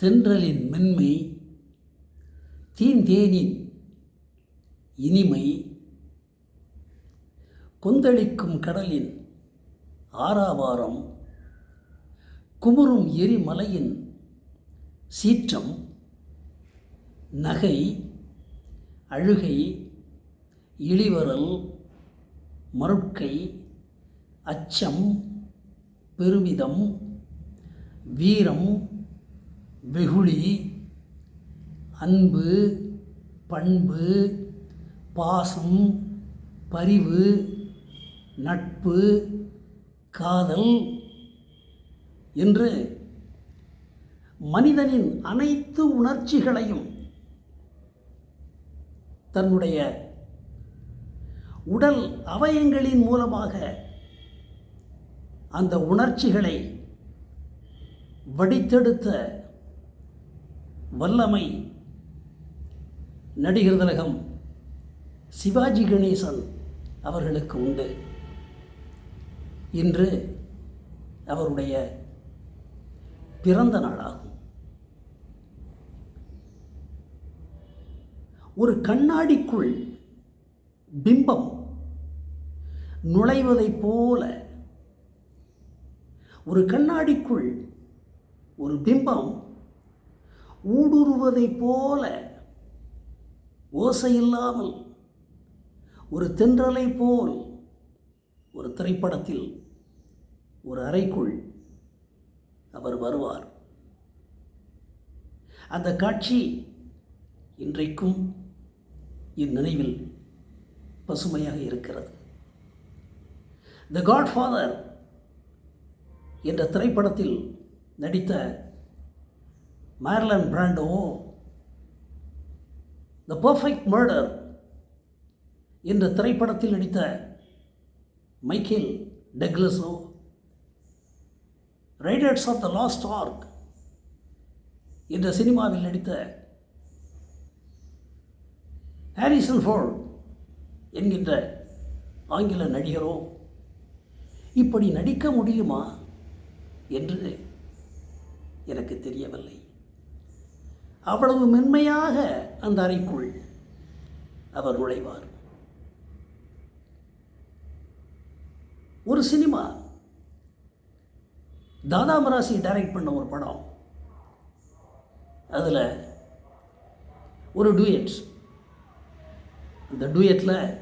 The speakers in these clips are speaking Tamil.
தென்றலின் மென்மை தீந்தேனின் இனிமை கொந்தளிக்கும் கடலின் ஆறாவாரம் குமுறும் எரிமலையின் சீற்றம் நகை அழுகை இழிவரல் மருட்கை அச்சம் பெருமிதம் வீரம் வெகுளி அன்பு பண்பு பாசம் பரிவு நட்பு காதல் என்று மனிதனின் அனைத்து உணர்ச்சிகளையும் தன்னுடைய உடல் அவயங்களின் மூலமாக அந்த உணர்ச்சிகளை வடித்தெடுத்த வல்லமை நடிகர் திலகம் சிவாஜி கணேசன் அவர்களுக்கு உண்டு. இன்று அவருடைய பிறந்த நாளாகும். ஒரு கண்ணாடிக்குள் பிம்பம் நுழைவதைப் போல ஒரு கண்ணாடிக்குள் ஒரு பிம்பம் ஊடுருவதைப் போல ஓசையில்லாமல் ஒரு தென்றலை போல் ஒரு திரைப்படத்தில் ஒரு அறைக்குள் அவர் வருவார். அந்த காட்சி இன்றைக்கும் இந்நினைவில் பசுமையாக இருக்கிறது. த காட்ஃபாதர் என்ற திரைப்படத்தில் நடித்த Marlon Brando the perfect murder என்ற திரைப்படத்தில் நடித்த Michael டெக்லஸோ Raiders of the Lost Ark என்ற சினிமாவில் நடித்த ஹாரிசன் ஃபோர்ட் என்கின்ற ஆங்கில நடிகரோ. இப்படி நடிக்க முடியுமா என்று எனக்கு தெரியவில்லை. அவ்வளவு மென்மையாக அந்த அறைக்குள் அவர் நுழைவார். ஒரு சினிமா. தாதா மராசி டைரக்ட் பண்ண ஒரு படம். அதில் ஒரு டூயட்ஸ் அந்த டூயட்டில்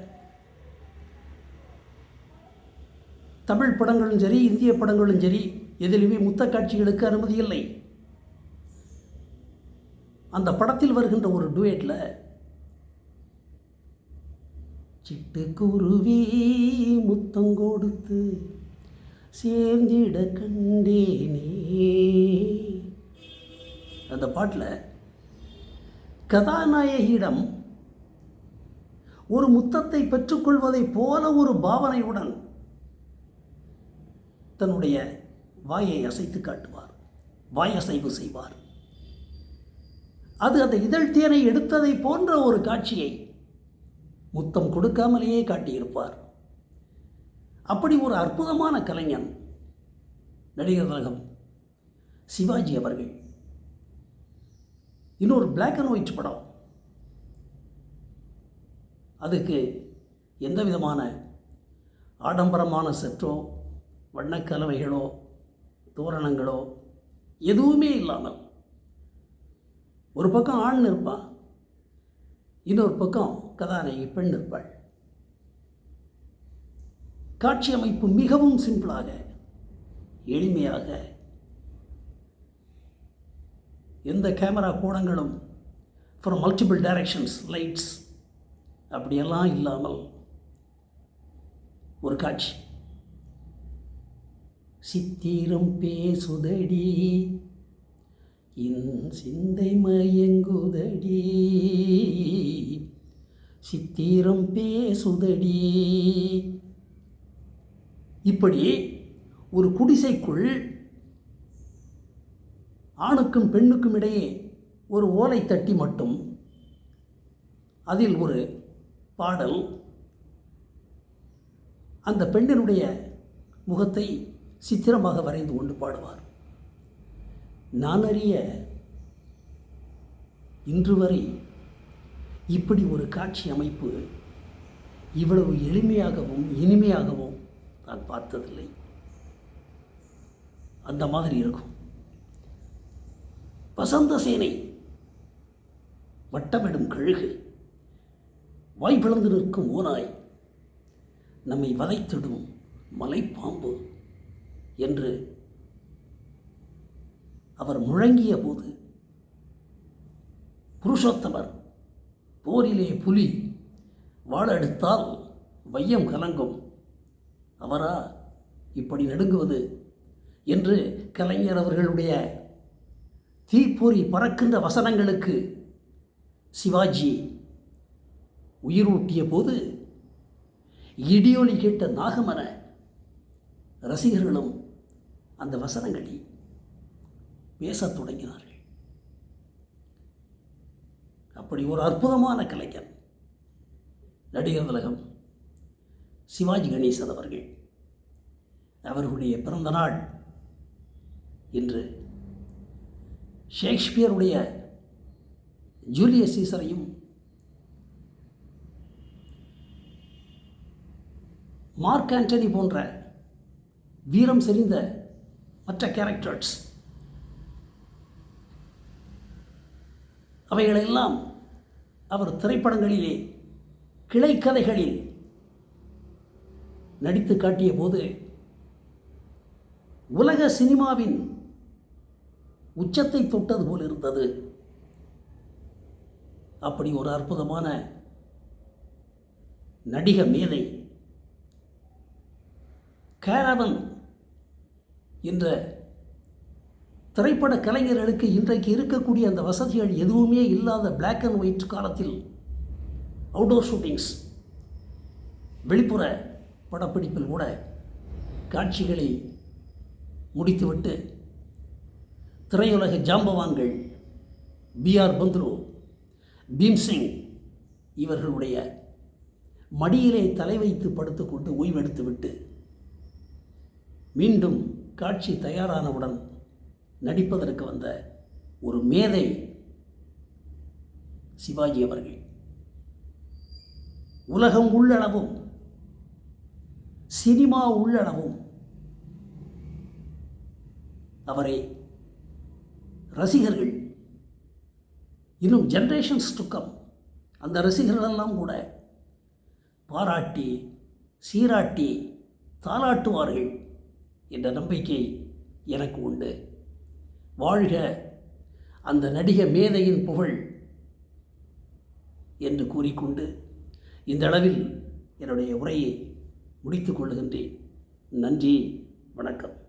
தமிழ் படங்களும் சரி இந்திய படங்களும் சரி எதிலுமே முத்த காட்சிகளுக்கு அனுமதி இல்லை. அந்த படத்தில் வருகின்ற ஒரு டூயட்டில் சிட்டுக்குருவி முத்தம் கொடுத்து சேர்ந்திட கண்டேனே. அந்த பாட்டில் கதாநாயகியிடம் ஒரு முத்தத்தை பெற்றுக்கொள்வதைப் போல ஒரு பாவனையுடன் தன்னுடைய வாயை அசைத்து காட்டுவார். வாயசைவு செய்வார். அது அந்த இதழ் தேனை எடுத்ததை போன்ற ஒரு காட்சியை முத்தம் கொடுக்காமலேயே காட்டியிருப்பார். அப்படி ஒரு அற்புதமான கலைஞன் நடிகர் திலகம் சிவாஜி அவர்கள். இன்னொரு பிளாக் அண்ட் ஒயிட் படம். அதுக்கு எந்த விதமான ஆடம்பரமான செற்றோ வண்ணக்கலவைகளோ தோரணங்களோ எதுவுமே இல்லாமல் ஒரு பக்கம் ஆண் இருப்பான் இன்னொரு பக்கம் கதாநாயகி பெண் இருப்பாள் காட்சி அமைப்பு மிகவும் சிம்பிளாக எளிமையாக எந்த கேமரா கோணங்களும் ஃபார் மல்டிபிள் டைரக்ஷன்ஸ் லைட்ஸ் அப்படியெல்லாம் இல்லாமல் ஒரு காட்சி. சித்திரம் பேசுதடி இன் சிந்தை மயங்குதடி. சித்திரம் பேசுதடி. இப்படி ஒரு குடிசைக்குள் ஆணுக்கும் பெண்ணுக்கும் இடையே ஒரு ஓலை தட்டி மட்டும் அதில் ஒரு பாடல். அந்த பெண்ணினுடைய முகத்தை சித்திரமாக வரைந்து கொண்டு பாடுவார். நான் அறிய இன்று வரை இப்படி ஒரு காட்சி அமைப்பு இவ்வளவு எளிமையாகவும் இனிமையாகவும் நான் பார்த்ததில்லை. அந்த மாதிரி இருக்கும். வசந்த சேனை வட்டமிடும் கழுகு வாய்ப்பிழந்து நிற்கும் ஓனாய் நம்மை வதைத்திடும் மலைப்பாம்பு என்று அவர் முழங்கிய போது புருஷோத்தமர் போரிலே புலி வாழெடுத்தால் வையம் கலங்கும். அவரா இப்படி நடுங்குவது என்று கலைஞர் அவர்களுடைய தீப்பொறி பறக்கின்ற வசனங்களுக்கு சிவாஜி உயிரூட்டிய போது இடியொலி கேட்ட நாகமன ரசிகர்களும் அந்த வசனங்களை பேசத் தொடங்கினார்கள். அப்படி ஒரு அற்புதமான கலைஞர் நடிகர் திலகம் சிவாஜி கணேசன் அவர்கள் அவர்களுடைய பிறந்த நாள் இன்று ஷேக்ஸ்பியருடைய ஜூலியஸ் சீசரையும் மார்க் ஆண்டனி போன்ற வீரம் செறிந்த மற்ற கேரக்டர்ஸ் அவைகளெல்லாம் அவர் திரைப்படங்களிலே கிளைக்கதைகளில் நடித்து காட்டிய போது உலக சினிமாவின் உச்சத்தை தொட்டது போல் இருந்தது. அப்படி ஒரு அற்புதமான நடிக மேதை கேரவன் என்ற திரைப்பட கலைஞர்களுக்கு இன்றைக்கு இருக்கக்கூடிய அந்த வசதிகள் எதுவுமே இல்லாத பிளாக் அண்ட் ஒயிட் காலத்தில் அவுடோர் ஷூட்டிங்ஸ் வெளிப்புற படப்பிடிப்பில் கூட காட்சிகளை முடித்துவிட்டு திரையுலக ஜாம்பவான்கள் பிஆர் பந்துரு பீம்சிங் இவர்களுடைய மடியிலே தலை வைத்து படுத்துக்கொண்டு ஓய்வெடுத்துவிட்டு மீண்டும் காட்சி தயாரானவுடன் நடிப்பதற்கு வந்த ஒரு மேதை சிவாஜி அவர்கள். உலகம் உள்ளளவும் சினிமா உள்ளளவும் அவரை ரசிகர்கள் இன்னும் ஜென்ரேஷன்ஸ் துக்கம் அந்த ரசிகர்களெல்லாம் கூட பாராட்டி சீராட்டி தாளாட்டுவார்கள் என்ற நம்பிக்கை எனக்கு உண்டு. வாழ்க. அந்த நடிக மேதையின் புகழ் என்று கூறிக்கொண்டு இந்த அளவில் என்னுடைய உரையை முடித்து கொள்கின்றேன் நன்றி வணக்கம்.